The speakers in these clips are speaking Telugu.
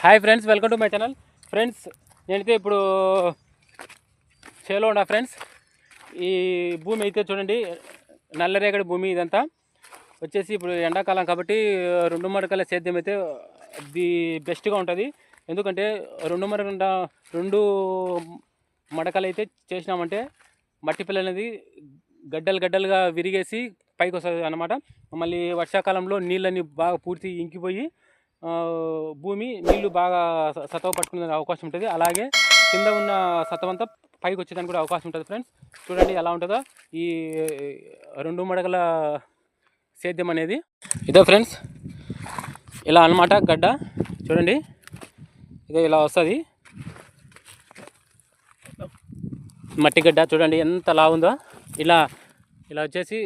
Hi friends welcome to my channel friends నేనైతే ఇప్పుడు చేలో ఉన్నా ఫ్రెండ్స్ ఈ భూమి అయితే చూడండి నల్లరేగడి భూమి ఇదంతా. వచ్చేసి ఇప్పుడు ఎండాకాలం కాబట్టి రెండు మడకల సేద్యం అయితే ది బెస్ట్గా ఉంటుంది. ఎందుకంటే రెండు మడక రెండు మడకలు అయితే చేసినామంటే మట్టి పిల్ల అనేది గడ్డలు గడ్డలుగా విరిగేసి పైకి వస్తుంది అనమాట మళ్ళీ వర్షాకాలంలో నీళ్ళని బాగా పూర్తి ఇంకిపోయి భూమి నీళ్ళు బాగా సతవ పట్టుకునే అవకాశం ఉంటుంది. అలాగే కింద ఉన్న సతవంతా పైకి వచ్చేదానికి కూడా అవకాశం ఉంటుంది ఫ్రెండ్స్. చూడండి ఎలా ఉంటుందో. ఈ రెండు మడగల సేద్యం అనేది. ఇదో ఫ్రెండ్స్ ఇలా అన్నమాట గడ్డ. చూడండి ఇదే ఇలా వస్తుంది. మట్టి గడ్డ చూడండి ఎంత లా ఉందో. ఇలా ఇలా వచ్చేసి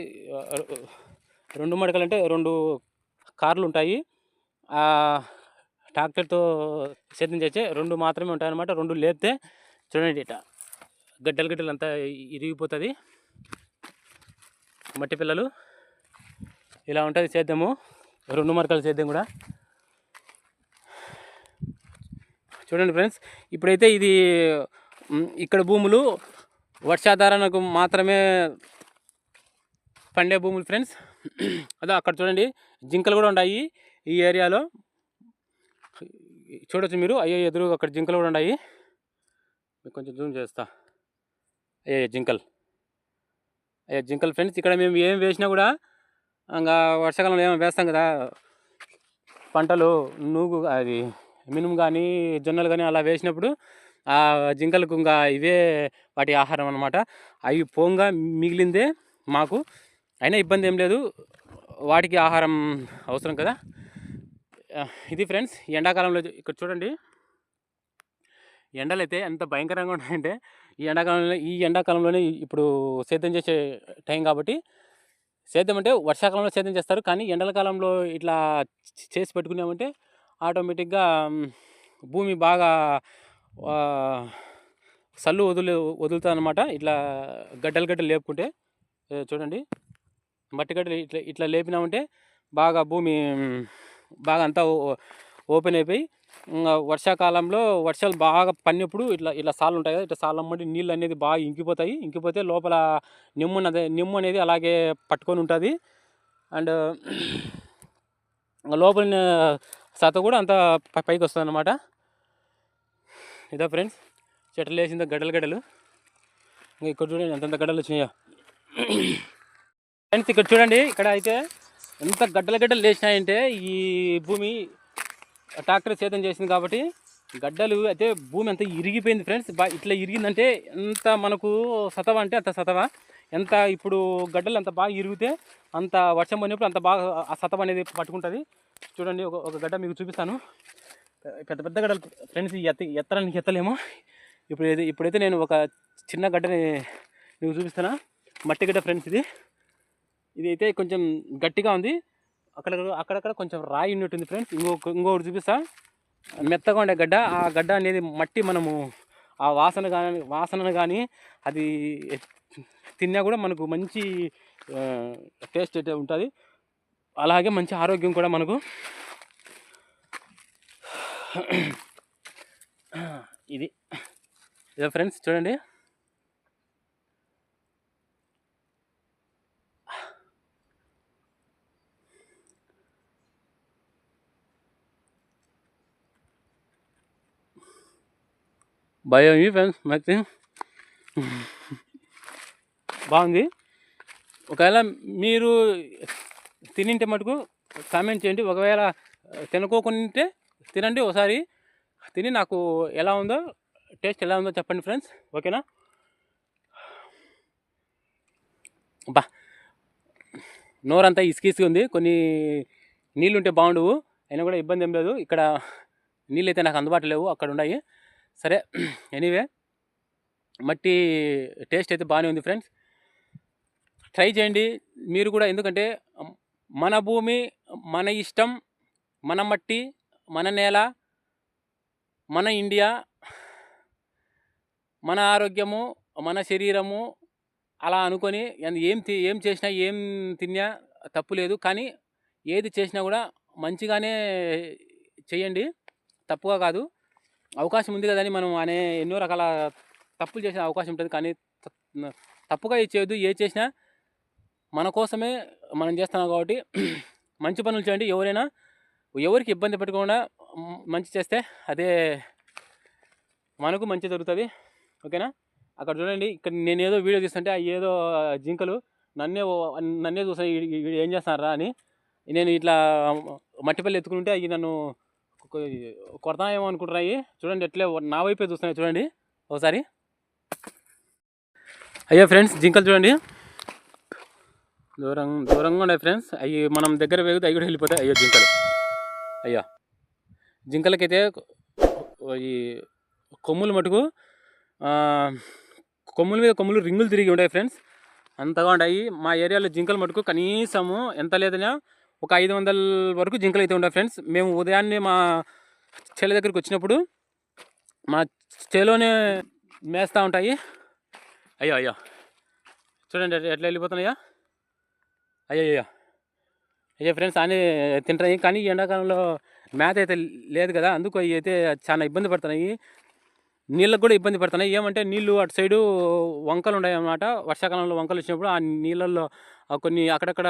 రెండు మడకలు అంటే రెండు కార్లు ఉంటాయి. ట్రాక్టర్తో సేద్యం చేస్తే రెండు మాత్రమే ఉంటాయన్నమాట. రెండు లేపితే చూడండి ఇట గడ్డలు గడ్డలు అంతా ఇరిగిపోతుంది. మట్టి పిల్లలు ఇలా ఉంటుంది సేద్యము రెండు మరకలు సేద్యం కూడా. చూడండి ఫ్రెండ్స్ ఇప్పుడైతే ఇది ఇక్కడ భూములు వర్షాధారణకు మాత్రమే పండే భూములు ఫ్రెండ్స్. అదే అక్కడ చూడండి జింకలు కూడా ఉన్నాయి ఈ ఏరియాలో చూడొచ్చు మీరు. అయ్యో ఎదురు అక్కడ జింకలు కూడా ఉన్నాయి. మీకు కొంచెం జూమ్ చేస్తా. అయ్యో జింకలు. అయ్యో జింకలు ఫ్రెండ్స్ ఇక్కడ మేము ఏం వేసినా కూడా ఇంకా వర్షాకాలంలో ఏమో వేస్తాం కదా. పంటలు నూగు అది మినుము కానీ జొన్నలు కానీ అలా వేసినప్పుడు ఆ జింకలకు ఇంకా ఇవే వాటి ఆహారం అనమాట అవి పోంగా మిగిలిందే మాకు. అయినా ఇబ్బంది ఏం లేదు. వాటికి ఆహారం అవసరం కదా. ఇది ఫ్రెండ్స్ ఎండాకాలంలో ఇక్కడ చూడండి. ఎండలు అయితే ఎంత భయంకరంగా ఉన్నాయంటే ఈ ఎండాకాలంలో ఈ ఎండాకాలంలోనే ఇప్పుడు సేద్యం చేసే టైం కాబట్టి సేద్యం అంటే వర్షాకాలంలో సేద్యం చేస్తారు. కానీ ఎండల కాలంలో ఇట్లా చేసి పెట్టుకున్నామంటే ఆటోమేటిక్గా భూమి బాగా సల్లు వదులు వదులుతుంది అనమాట ఇట్లా గడ్డలు గడ్డలు లేపుకుంటే చూడండి. మట్టి గడ్డలు ఇట్లా ఇట్లా లేపినామంటే బాగా భూమి బాగా అంతా ఓ- ఓపెన్ అయిపోయి వర్షాకాలంలో వర్షాలు బాగా పడినప్పుడు ఇట్లా ఇట్లా సార్లు ఉంటాయి కదా ఇట్లా సార్లు అమ్మటి నీళ్ళు అనేది బాగా ఇంకిపోతాయి. ఇంకిపోతే లోపల నిమ్ము నిమ్ము అనేది అలాగే పట్టుకొని ఉంటుంది. అండ్ లోపల సత కూడా అంత పైకి వస్తుంది అనమాట ఇదా ఫ్రెండ్స్ చెట్లు వేసింది గడ్డలు గడ్డలు. ఇంకా ఇక్కడ చూడండి ఎంతెంత గడ్డలు వచ్చినాయో. ఫ్రెండ్స్ ఇక్కడ చూడండి ఇక్కడ అయితే ఎంత గడ్డల గడ్డలు లేచినాయంటే ఈ భూమి ట్రాక్టర్ సేద్యం చేసింది కాబట్టి గడ్డలు అయితే భూమి అంత ఇరిగిపోయింది ఫ్రెండ్స్ ఇట్లా ఇరిగిందంటే ఎంత మనకు సతవ అంటే అంత సతవ ఎంత ఇప్పుడు గడ్డలు అంత బాగా ఇరిగితే అంత వర్షం పడినప్పుడు అంత బాగా ఆ సతవ అనేది పట్టుకుంటుంది. చూడండి ఒక ఒక గడ్డ మీకు చూపిస్తాను. పెద్ద పెద్ద గడ్డలు ఫ్రెండ్స్ ఎత్త ఎత్తడానికి ఎత్తలేమో. ఇప్పుడు ఇప్పుడైతే నేను ఒక చిన్న గడ్డని మీకు చూపిస్తాను మట్టి గడ్డ ఫ్రెండ్స్ ఇది. ఇది అయితే కొంచెం గట్టిగా ఉంది. అక్కడ అక్కడక్కడ కొంచెం రాయి ఉన్నట్టుంది ఫ్రెండ్స్. ఇంకొక ఇంకొకటి చూపిస్తా. మెత్తగా ఉండే గడ్డ. ఆ గడ్డ అనేది మట్టి మనము ఆ వాసన కానీ వాసనను కానీ అది తిన్నా కూడా మనకు మంచి టేస్ట్ అయితే ఉంటుంది. అలాగే మంచి ఆరోగ్యం కూడా మనకు. ఇది. ఇదే ఫ్రెండ్స్ చూడండి. భయం ఫ్రెండ్స్ బాగుంది. ఒకవేళ మీరు తినింటే మటుకు కామెంట్ చేయండి. ఒకవేళ తినుకోకుంటే తినండి ఒకసారి. తిని నాకు ఎలా ఉందో టేస్ట్ ఎలా ఉందో చెప్పండి ఫ్రెండ్స్ ఓకేనా బా. నోరంతా ఇసుక ఇసుక ఉంది. కొన్ని నీళ్ళు ఉంటే బాగుండవు. అయినా కూడా ఇబ్బంది ఏం లేదు. ఇక్కడ నీళ్ళు అయితే నాకు అందుబాటులో లేవు. అక్కడ ఉన్నాయి. సరే ఎనీవే మట్టి టేస్ట్ అయితే బాగానే ఉంది ఫ్రెండ్స్ ట్రై చేయండి. మీరు కూడా ఎందుకంటే మన భూమి మన ఇష్టం మన మట్టి మన నేల మన ఇండియా మన ఆరోగ్యము మన శరీరము అలా అనుకొని ఏం తి- ఏం చేసినా ఏం తిన్నా తప్పు లేదు. కానీ ఏది చేసినా కూడా మంచిగానే చేయండి. తప్పుగా కాదు. అవకాశం ఉంది కదని మనం అనే ఎన్నో రకాల తప్పులు చేసే అవకాశం ఉంటుంది. కానీ తప్పుగా ఏది చేయొద్దు ఏ చేసినా మన కోసమే మనం చేస్తున్నాం కాబట్టి మంచి పనులు చేయండి. ఎవరైనా ఎవరికి ఇబ్బంది పెట్టకుండా మంచి చేస్తే అదే మనకు మంచి జరుగుతుంది. ఓకేనా? అక్కడ చూడండి ఇక్కడ నేను ఏదో వీడియో తీస్తుంటే ఏదో జింకలు నన్నే నన్నే చూస్తాను ఏం చేస్తున్నారా అని నేను ఇట్లా మట్టిపల్లి ఎత్తుకుంటే అవి నన్ను కొ- కొడతాయేమో అనుకుంటున్నాయి. చూడండి ఎట్లే నా వైపే చూస్తున్నాయి చూడండి. ఒకసారి. అయ్యో ఫ్రెండ్స్ జింకలు చూడండి. దూరం దూరంగా ఉన్నాయి ఫ్రెండ్స్. అవి మనం దగ్గర వేగితే అవి కూడా వెళ్ళిపోతాయి. అయ్యో జింకలు. అయ్యో. జింకలకైతే ఈ కొమ్ములు మటుకు కొమ్ముల మీద కొమ్ములు రింగులు తిరిగి ఉంటాయి ఫ్రెండ్స్. అంతగా ఉంటాయి. మా ఏరియాలో జింకలు మటుకు కనీసము ఎంత లేదన్నా ఒక ఐదు వందల వరకు జింకలు అయితే ఉంటాయి ఫ్రెండ్స్. మేము ఉదయాన్నే మా చెల్లి దగ్గరికి వచ్చినప్పుడు మా చేలోనే మేస్తూ ఉంటాయి. అయ్యో అయ్యో. చూడండి ఎట్లా- వెళ్ళిపోతున్నాయా. అయ్యో అయ్యో. అయ్యో ఫ్రెండ్స్ అన్నీ తింటాయి. కానీ ఈ ఎండాకాలంలో మేత అయితే లేదు కదా. అందుకు అవి అయితే చాలా ఇబ్బంది పడుతున్నాయి. నీళ్ళకు కూడా ఇబ్బంది పడుతున్నాయి. ఏమంటే నీళ్ళు అటు సైడు వంకలు ఉన్నాయి అన్నమాట వర్షాకాలంలో వంకలు వచ్చినప్పుడు ఆ నీళ్ళల్లో కొన్ని అక్కడక్కడ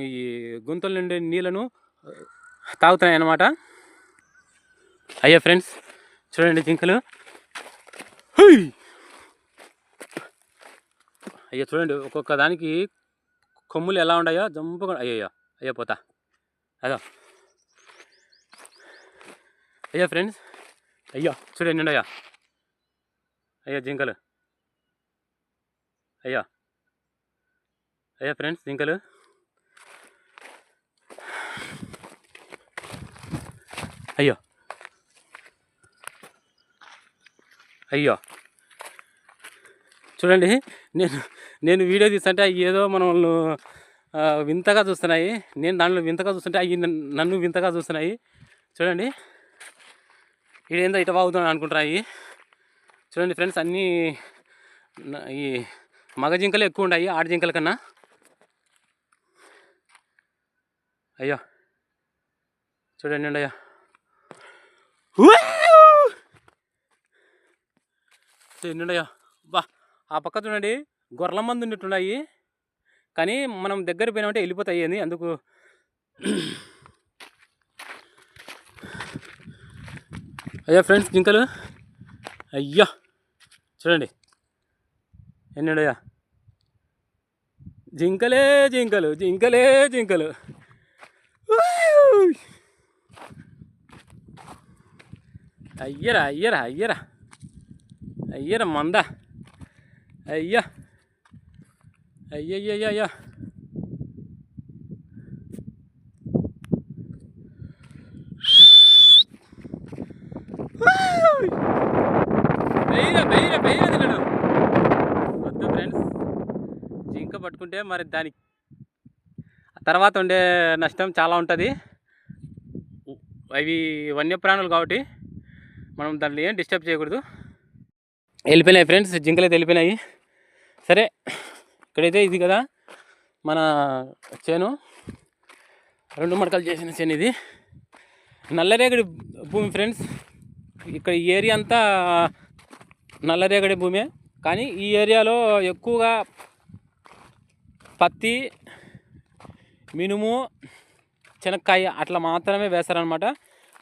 ఈ గుంతల నుండి నీళ్ళను తాగుతున్నాయి అన్నమాట అయ్యా ఫ్రెండ్స్ చూడండి జింకలు. అయ్యా చూడండి ఒక్కొక్క దానికి కొమ్ములు ఎలా ఉన్నాయో జంపుగా అయ్యయ్యో అయ్యో పోతా. అదో. అయ్యా ఫ్రెండ్స్ అయ్యో చూడండి అయ్యా. అయ్యా జింకలు. అయ్యా. అయ్యా ఫ్రెండ్స్ జింకలు. అయ్యో. అయ్యో. చూడండి నేను నేను వీడియో తీస్తుంటే అవి ఏదో మనల్ని వింతగా చూస్తున్నాయి. నేను దాంట్లో వింతగా చూస్తుంటే అవి నన్ను- వింతగా చూస్తున్నాయి. చూడండి. ఇదేందో ఇట బాగుతుంది అనుకుంటున్నాయి చూడండి ఫ్రెండ్స్ అన్నీ ఈ మగ జింకలు ఎక్కువ ఉన్నాయి ఆడ జింకల కన్నా. అయ్యో. చూడండి అయ్యా. చూడండి అయ్యా. బా ఆ పక్క చూడండి గొర్రెల మంది ఉన్నట్టున్నాయి. కానీ మనం దగ్గర పోయినామంటే వెళ్ళిపోతాయి అని అందుకు. అయ్యా ఫ్రెండ్స్ జింకలు. అయ్యా. చూడండి. ఎన్నుండయ్యా జింకలే జింకలు జింకలే జింకలు. అయ్యరా అయ్యరా అయ్యరా. అయ్యరా మంద. అయ్యా. అయ్యయ్యయ్యా బెయిర బెయిర బెయిర తినడు వద్దు ఫ్రెండ్స్. జింక పట్టుకుంటే మరి దాని తర్వాత ఉండే నష్టం చాలా ఉంటుంది. అవి వన్యప్రాణులు కాబట్టి మనం దాంట్లో ఏం డిస్టర్బ్ చేయకూడదు. వెళ్ళిపోయినాయి ఫ్రెండ్స్ జింకలు వెళ్ళిపోయినాయి. సరే ఇక్కడైతే ఇది కదా మన చేను. రెండు మడకలు చేసిన చేను ఇది. నల్లరేగడి భూమి ఫ్రెండ్స్ ఇక్కడ ఈ ఏరియా అంతా నల్లరేగడి భూమే. కానీ ఈ ఏరియాలో ఎక్కువగా పత్తి మినుము శనక్కాయ అట్లా మాత్రమే వేస్తారనమాట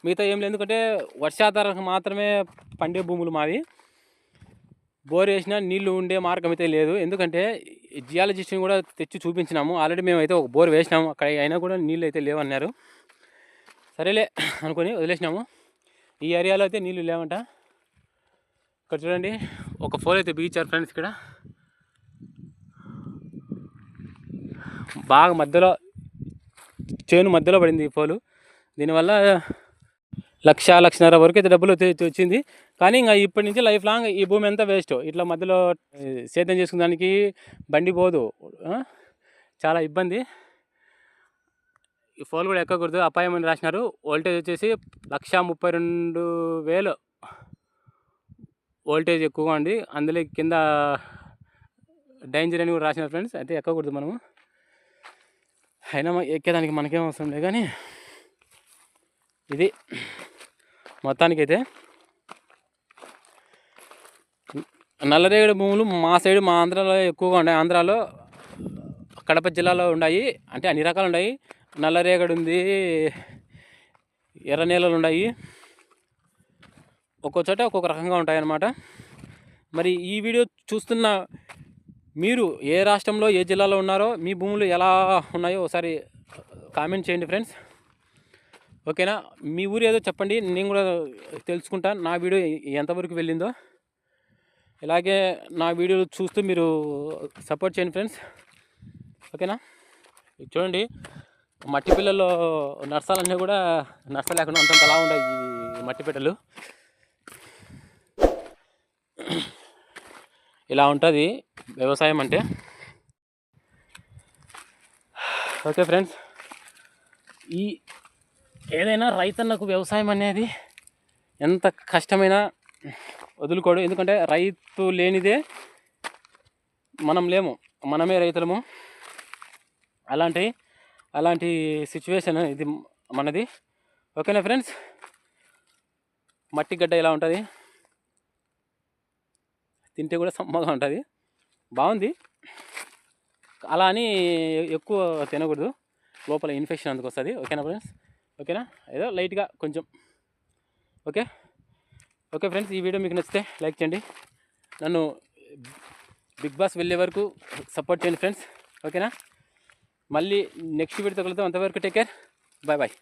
మిగతా ఏం లేదు ఎందుకంటే వర్షాధారకు మాత్రమే పండే భూములు మావి. బోర్ వేసినా నీళ్ళు ఉండే మార్గం అయితే లేదు. ఎందుకంటే జియాలజిస్ట్ని కూడా తెచ్చి చూపించినాము. ఆల్రెడీ మేమైతే ఒక బోర్ వేసినాము. అక్కడ అయినా కూడా నీళ్ళు అయితే లేవన్నారు. సరేలే అనుకొని వదిలేసినాము. ఈ ఏరియాలో అయితే నీళ్ళు లేవంట. ఇక్కడ చూడండి ఒక ఫోన్ అయితే బీచారు ఫ్రెండ్స్ ఇక్కడ. బాగా మధ్యలో చేను మధ్యలో పడింది ఈ పోలు దీనివల్ల లక్ష లక్షన్నర వరకు అయితే డబ్బులు వచ్చింది. కానీ ఇంకా ఇప్పటి నుంచి లైఫ్ లాంగ్ ఈ భూమి అంతా వేస్ట్. ఇట్లా మధ్యలో సేద్యం చేసుకునేదానికి బండి పోదు. చాలా ఇబ్బంది. ఈ ఫోన్ కూడా ఎక్కకూడదు. అపాయం అని రాసినారు. వోల్టేజ్ వచ్చేసి లక్ష ముప్పై రెండు వేలు. వోల్టేజ్ ఎక్కువగా ఉంది. అందులో కింద డేంజర్ అని కూడా రాసినారు ఫ్రెండ్స్. అయితే ఎక్కకూడదు మనము. అయినా ఎక్కేదానికి మనకేం అవసరం లేదు. కానీ ఇది మొత్తానికైతే నల్లరేగడి భూములు మా సైడ్ మా ఆంధ్రాలో ఎక్కువగా ఉన్నాయి. ఆంధ్రాలో కడప జిల్లాలో ఉన్నాయి. అంటే అన్ని రకాలు ఉన్నాయి. నల్లరేగడి ఉంది ఎర్ర నేలలు ఉన్నాయి. ఒక్కో చోట ఒక్కొక్క రకంగా ఉంటాయి అన్నమాట మరి ఈ వీడియో చూస్తున్న మీరు ఏ రాష్ట్రంలో ఏ జిల్లాలో ఉన్నారో మీ భూములు ఎలా ఉన్నాయో ఒకసారి కామెంట్ చేయండి ఫ్రెండ్స్. ఓకేనా? మీ ఊరు ఏదో చెప్పండి నేను కూడా తెలుసుకుంటాను నా వీడియో ఎంతవరకు వెళ్ళిందో. ఇలాగే నా వీడియోలు చూస్తూ మీరు సపోర్ట్ చేయండి ఫ్రెండ్స్. ఓకేనా? చూడండి మట్టి పిల్లల్లో నర్సాలన్నీ కూడా నర్స లేకుండా అంతంత అలా ఉన్నాయి ఈ మట్టి పిట్టలు. ఇలా ఉంటుంది వ్యవసాయం అంటే. ఓకే ఫ్రెండ్స్ ఈ ఏదైనా రైతన్నకు వ్యవసాయం అనేది ఎంత కష్టమైనా వదులుకోడు. ఎందుకంటే రైతు లేనిదే మనం లేము మనమే రైతులము. అలాంటి అలాంటి సిచ్యువేషన్ ఇది మనది. ఓకేనా ఫ్రెండ్స్? మట్టి గడ్డ ఎలా ఉంటుంది? తింటే కూడా సమ్మగా ఉంటుంది. బాగుంది. అలా అని ఎక్కువ తినకూడదు. లోపల ఇన్ఫెక్షన్ అందుకు వస్తుంది. ఓకేనా ఫ్రెండ్స్? ఓకేనా? ఏదో లైట్గా కొంచెం. ఓకే? ఓకే ఫ్రెండ్స్ ఈ వీడియో మీకు నచ్చితే లైక్ చేయండి. నన్ను బిగ్ బాస్ వెళ్ళే వరకు సపోర్ట్ చేయండి ఫ్రెండ్స్. ఓకేనా? మళ్ళీ నెక్స్ట్ వీడియో కలుద్దాం. అంతవరకు టేక్ కేర్. Bye bye.